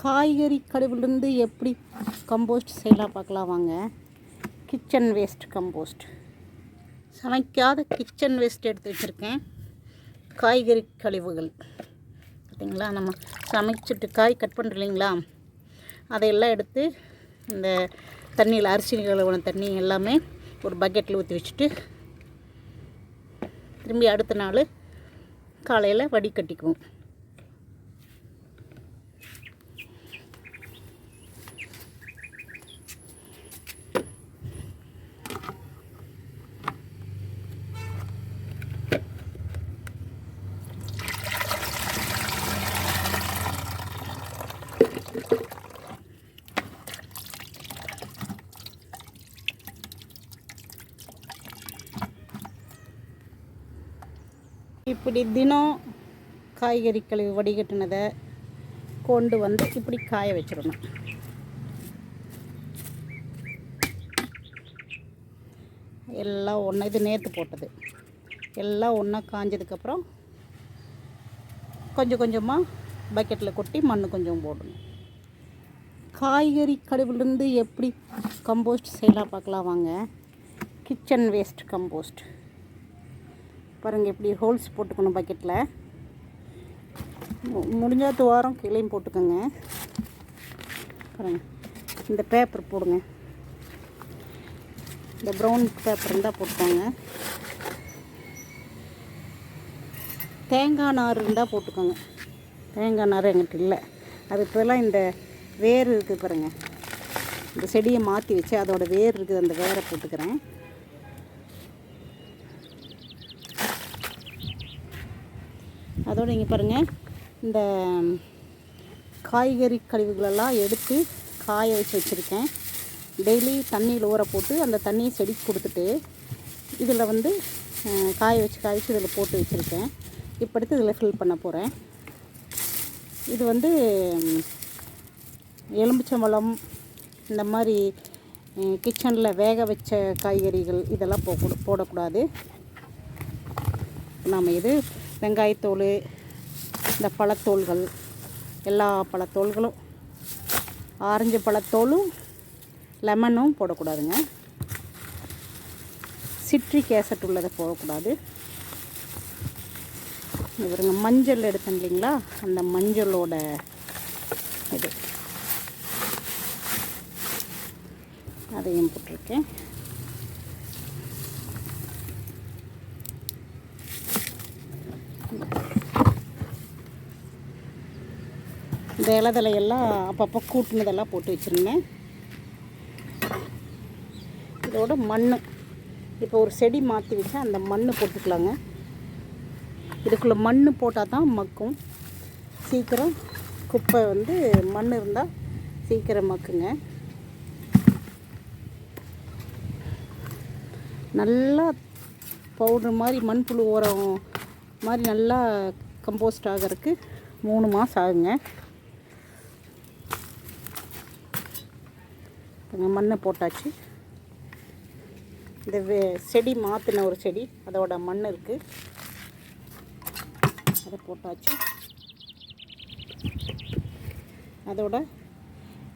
காய்கறி கழிவுலேருந்து எப்படி கம்போஸ்ட் செய்யலாம் பார்க்கலாம் வாங்க. கிச்சன் வேஸ்ட் கம்போஸ்ட் சமைக்காத கிச்சன் வேஸ்ட் எடுத்து வச்சுருக்கேன். காய்கறி கழிவுகள். பார்த்திங்களா? நம்ம சமைச்சிட்டு காய் கட் பண்ணுறோம் இல்லைங்களா? அதையெல்லாம் எடுத்து இந்த தண்ணியில் அரிசி கழுவுன தண்ணி எல்லாமே ஒரு பக்கெட்டில் ஊற்றி வச்சுட்டு திரும்பி அடுத்த நாள் காலையில் வடிகட்டிக்குவோம். இப்படி தினம் காய்கறி கழிவு வடிகட்டினதை கொண்டு வந்து இப்படி காய வச்சிடணும். எல்லாம் ஒன்றா இது நேற்று போட்டது. எல்லாம் ஒன்றா காஞ்சதுக்கப்புறம் கொஞ்சம் கொஞ்சமாக பக்கெட்டில் கொட்டி மண் கொஞ்சம் போடணும். காய்கறி கழிவுலேருந்து எப்படி கம்போஸ்ட் செய்யலாம் பார்க்கலாம் வாங்க. கிச்சன் வேஸ்ட் கம்போஸ்ட் பாருங்கள் எப்படி ஹோல்ஸ் போட்டுக்கணும் பக்கெட்டில் முடிஞ்சாத்து துவாரம் கீழேயும் போட்டுக்கோங்க. பாருங்கள் இந்த பேப்பர் போடுங்க. இந்த ப்ரௌன் பேப்பர் இருந்தால் போட்டுக்கோங்க. தேங்காய் நார் இருந்தால் போட்டுக்கோங்க. தேங்காய் நார் எங்கிட்ட இல்லை. அதுக்கு பதிலாக இந்த வேர் இருக்குது பாருங்கள் இந்த செடியை மாற்றி வச்சு அதோடய வேர் இருக்குது அந்த வேரை போட்டுக்கிறேன். அதோடு நீங்கள் பாருங்கள் இந்த காய்கறி கழிவுகளெல்லாம் எடுத்து காய வச்சு வச்சுருக்கேன். டெய்லி தண்ணியில் ஊற போட்டு அந்த தண்ணியை செடிக்கு கொடுத்துட்டு இதில் வந்து காய வச்சு காய வச்சு இதில் போட்டு வச்சுருக்கேன். இப்போ எடுத்து இதில் ஃபில் பண்ண போகிறேன் இது வந்து ம், இந்த மாதிரி கிச்சனில் வேக வச்ச காய்கறிகள் இதெல்லாம் போட போடக்கூடாது. நாம் இது வெங்காயத்தோல் இந்த பழத்தோல்கள் எல்லா பழத்தோல்களும் ஆரஞ்சு பழத்தோலும் லெமனும் போடக்கூடாதுங்க. சிட்ரிக் ஆசிட் உள்ளதை போடக்கூடாது. இவருங்க மஞ்சள் எடுத்தேன் இல்லைங்களா? அந்த மஞ்சளோட இது. அதையும் போட்டிருக்கேன். இந்த இலதலையெல்லாம் அப்பப்போ கூட்டினதெல்லாம் போட்டு வச்சுருந்தேன். இதோட மண் இப்போ ஒரு செடி மாற்றி வச்சா அந்த மண் போட்டுக்கலாங்க. இதுக்குள்ளே மண் போட்டால் தான் மக்கும். சீக்கிரம் குப்பை வந்து மண் இருந்தால் சீக்கிரம் மக்குங்க. நல்லா பவுடர் மாதிரி மண்புழு உரம் மாதிரி நல்லா கம்போஸ்ட் ஆகிறதுக்கு மூணு மாதம் ஆகுங்க. மண்ணை போட்டாச்சு. இந்த வே செடி மாற்றின ஒரு செடி அதோட மண் இருக்குது அதை போட்டாச்சு. அதோட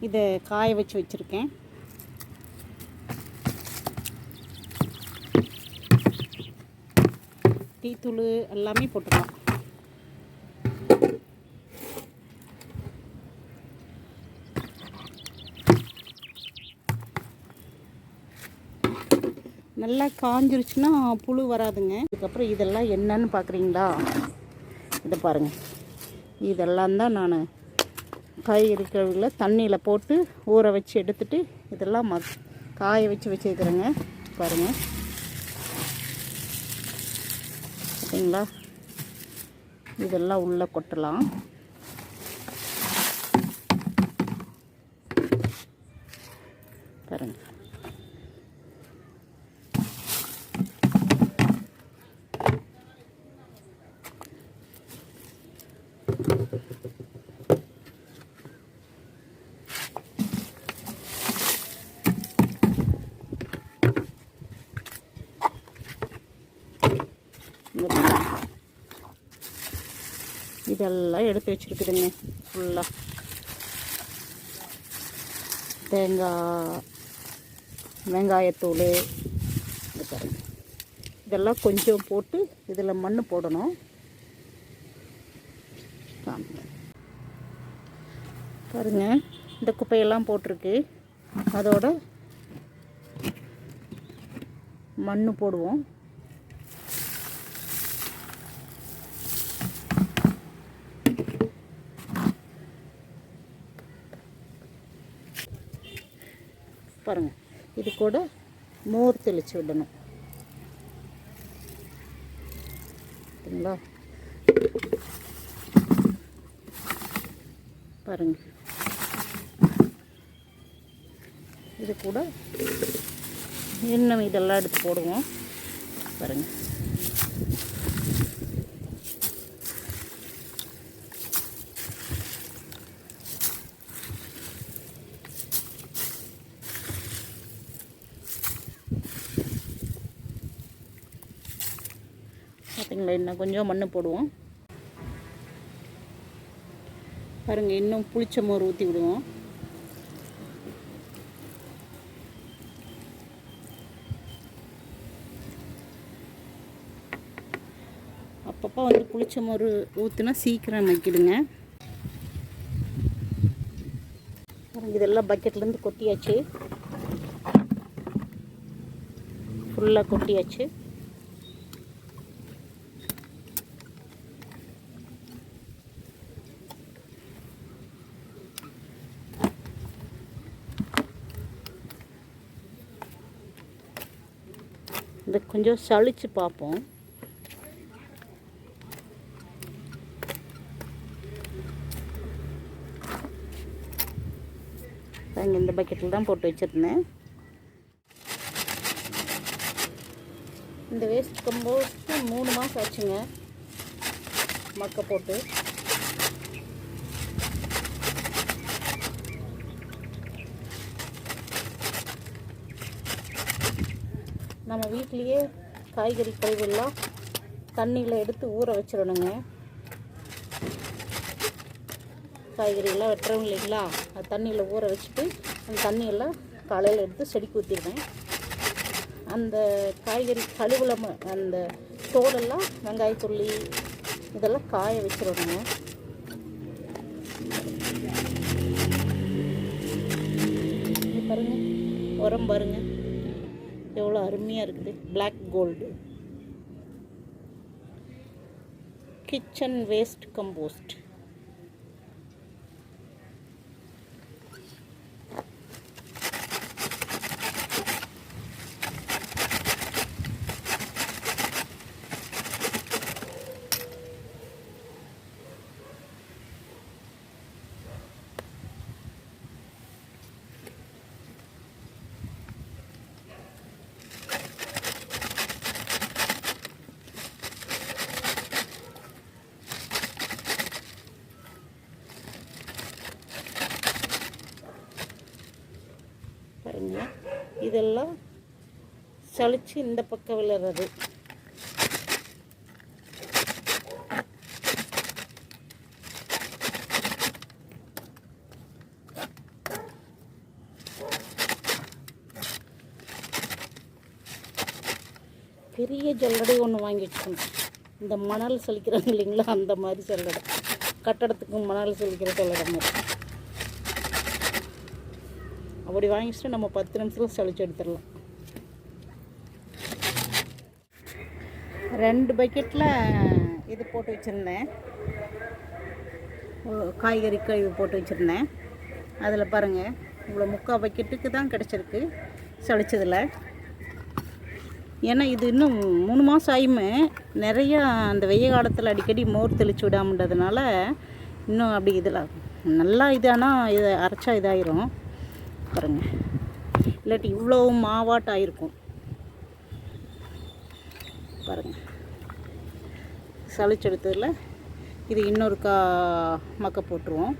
இதை காய வச்சு வச்சுருக்கேன். டீத்தூள் எல்லாமே போட்டுக்கலாம். நல்லா காஞ்சிருச்சுன்னா புழு வராதுங்க. அதுக்கப்புறம் இதெல்லாம் என்னன்னு பார்க்குறீங்களா இதை பாருங்கள் இதெல்லாம் தான் நான் காய்கறி கழுவியில் தண்ணியில் போட்டு ஊற வச்சு எடுத்துட்டு இதெல்லாம் ம காய வச்சு வச்சுருக்குறேங்க. பாருங்கள் பார்த்தீங்களா இதெல்லாம் உள்ளே கொட்டலாம் பாருங்கள் இங்க பாருங்க. இதெல்லாம் எடுத்து வச்சுருக்குதுங்க ஃபுல்லாக தேங்காய் வெங்காயத்தூள் இது இதெல்லாம் கொஞ்சம் போட்டு இதில் மண் போடணும். பாருங்கள் பாருங்க இந்த குப்பையெல்லாம் போட்டிருக்கு. அதோட மண் போடுவோம். பாருங்கள் இது கூட மோர் தெளித்து விடணும். சரிங்களா? பாருங்கள் இது கூட இன்னும் இதெல்லாம் எடுத்து போடுவோம். பாருங்கள் பார்த்தீங்களா இன்னும் கொஞ்சம் மண் போடுவோம். பாருங்கள் இன்னும் புளிச்ச மோர் ஊற்றி விடுவோம். அப்பப்போ வந்து புளிச்ச மோர் ஊற்றுனா சீக்கிரம் வைக்கிடுங்க பாருங்க இதெல்லாம் பக்கெட்லேருந்து கொட்டியாச்சு. ஃபுல்லாக கொட்டியாச்சு. இதை கொஞ்சம் சளிச்சு பார்ப்போம். பாருங்க இந்த பக்கெட்டில் தான் போட்டு வச்சுருந்தேன். இந்த வேஸ்ட் கம்போஸ்ட்டு மூணு மாதம் ஆச்சுங்க. மக்க போட்டு. நம்ம வீட்லேயே காய்கறி கழிவுலாம் தண்ணியில் எடுத்து ஊற வச்சிடணுங்க. காய்கறியெல்லாம் வெட்டுறோம் இல்லைங்களா? அது தண்ணியில் ஊற வச்சுட்டு அந்த தண்ணியெல்லாம் காலையில் எடுத்து செடிக்கு ஊற்றிடுவேன் அந்த காய்கறி கழுவில் அந்த தோலெல்லாம் வெங்காயத்துள்ளி இதெல்லாம் காய வச்சிடணுங்க. பாருங்கள் பாருங்க உரம் பாருங்கள் எவ்வளோ அருமையாக இருக்குது. Black gold kitchen waste compost பாருங்க இதெல்லாம் சலிச்சு இந்த பக்கம் விழுறது. பெரிய ஜல்லடை ஒன்று வாங்கி வச்சுக்கணும். இந்த மணல் சலிக்கிறாங்க இல்லைங்களா? அந்த மாதிரி ஜல்லடை. கட்டடத்துக்கு மணல் சலிக்கிற சொல்லடை மாதிரி. அப்படி வாங்கிச்சிட்டு நம்ம பத்து நிமிஷத்தில் சளிச்சு எடுத்துடலாம். ரெண்டு பக்கெட்டில் இது போட்டு வச்சுருந்தேன். காய்கறி கழிவு போட்டு வச்சுருந்தேன். அதில் பாருங்கள் இவ்வளோ முக்கால் பக்கெட்டுக்கு தான் கிடச்சிருக்கு சளிச்சதில். ஏன்னா இது இன்னும் மூணு மாதம் ஆயுமே நிறையா அந்த வெய்ய காலத்தில் அடிக்கடி மோர் தெளிச்சு விடாமன்றதுனால இன்னும் அப்படி இதில் நல்லா இதானால் இதை அரைச்சா இதாயிரும். பாருங்க. இல்லாட்டி இவ்வளோ மாவாட்டம் ஆயிருக்கும் பாருங்க. சளிச்செடுத்ததில் இது இன்னொரு கா மக்க போட்டுருவோம்.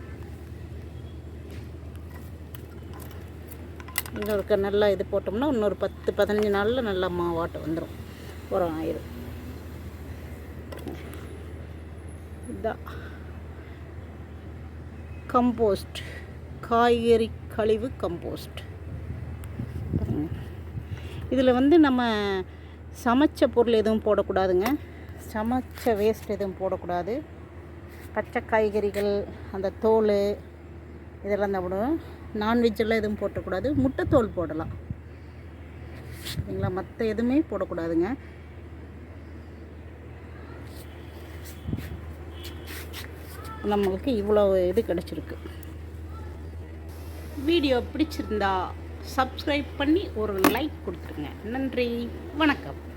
இன்னொருக்க நல்லா இது போட்டோம்னா இன்னொரு பத்து பதினஞ்சு நாளில் நல்லா மாவாட்டம் வந்துடும் உரம் ஆயிரும். இதான் கம்போஸ்ட். காய்கறி கழிவு கம்போஸ்ட் இதில் வந்து நம்ம சமைச்ச பொருள் எதுவும் போடக்கூடாதுங்க. சமைச்ச வேஸ்ட் எதுவும் போடக்கூடாது. பச்சை காய்கறிகள் அந்த தோல் இதெல்லாம் தான் போடுவோம் நான்வெஜ்ஜெல்லாம் எதுவும் போட்டக்கூடாது. முட்டைத்தோல் போடலாம். சரிங்களா? மற்ற எதுவுமே போடக்கூடாதுங்க. நம்மளுக்கு இவ்வளோ இது கிடச்சிருக்கு. வீடியோ பிடிச்சிருந்தா சப்ஸ்கிரைப் பண்ணி ஒரு லைக் கொடுத்துருங்க. நன்றி. வணக்கம்.